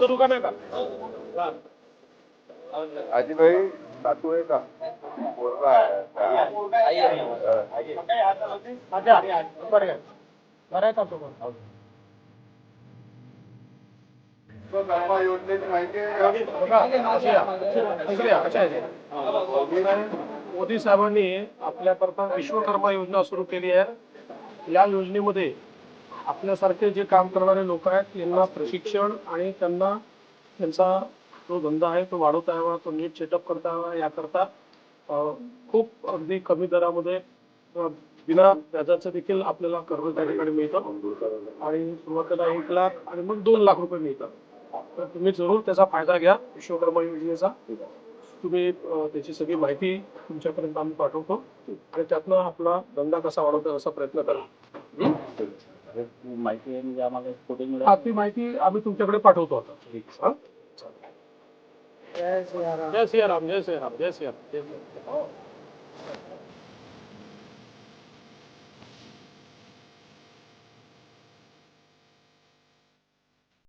करू का नाही का सासू आहे का पोरगा आहे अच्छा बरं आहे बरं आहे का तो पण? कर्मा योजनेची माहिती आहे का? बघा, अशी आहे. इकडे या, अशा आहे. मोदी साहेबांनी आपल्याकरता विश्वकर्मा योजना सुरू केली आहे या योजनेमध्ये आपल्यासारखे जे काम करणारे लोक आहेत यांना प्रशिक्षण आणि त्यांना त्यांचा जो धंदा आहे तो वाढवता यावा तो नीट सेटअप करता यावा याकरता खूप अगदी कमी दरामध्ये बिना व्याजाचं देखील आपल्याला कर्ज त्या ठिकाणी मिळतं. आणि सुरुवातीला एक लाख आणि मग दोन लाख रुपये मिळतात. तर तुम्ही जरूर त्याचा फायदा घ्या विश्वकर्मा योजनेचा. तुम्ही त्याची सगळी माहिती तुमच्यापर्यंत आम्ही पाठवतो. आणि त्यातनं आपला धंदा कसा वाढवतो असा प्रयत्न करा. माहिती आहे म्हणजे आम्हाला कुठे हा ती माहिती आम्ही तुमच्याकडे पाठवतो आता. हा? जय सियाराम. जय सियाराम जय सियाराम जय सियाराम.